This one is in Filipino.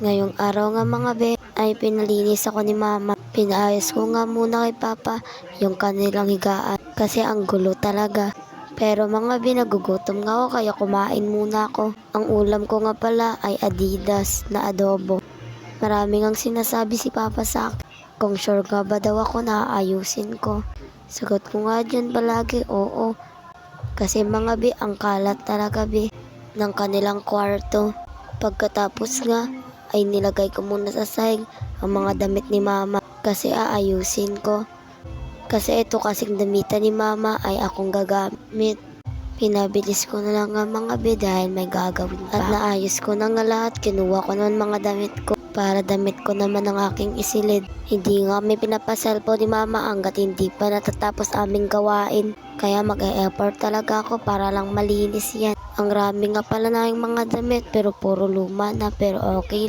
Ngayong araw nga mga be, ay pinalinis ako ni mama. Pinaayos ko nga muna kay papa yung kanilang higaan kasi ang gulo talaga. Pero mga be, nagugutom nga ako kaya kumain muna ako. Ang ulam ko nga pala ay adidas na adobo. Maraming ang sinasabi si papa sa akin. Kung sure nga ba daw ako na aayusin ko. Sagot ko nga dyan palagi, oo. Kasi mga be, ang kalat talaga be ng kanilang kwarto. Pagkatapos nga, ay nilagay ko muna sa sahig ang mga damit ni mama kasi aayusin ko. Kasi ito kasing damitan ni mama ay akong gagamit. Pinabilis ko na lang ang mga be dahil may gagawin pa. At naayos ko na nga lahat, kinuha ko naman mga damit ko para damit ko naman ang aking isilid. Hindi nga may pinapaselpo ni mama hanggat hindi pa natatapos aming gawain. Kaya mag-e-effort talaga ako para lang malinis yan. Ang rami nga pala na mga damit pero puro luma na pero okay lang.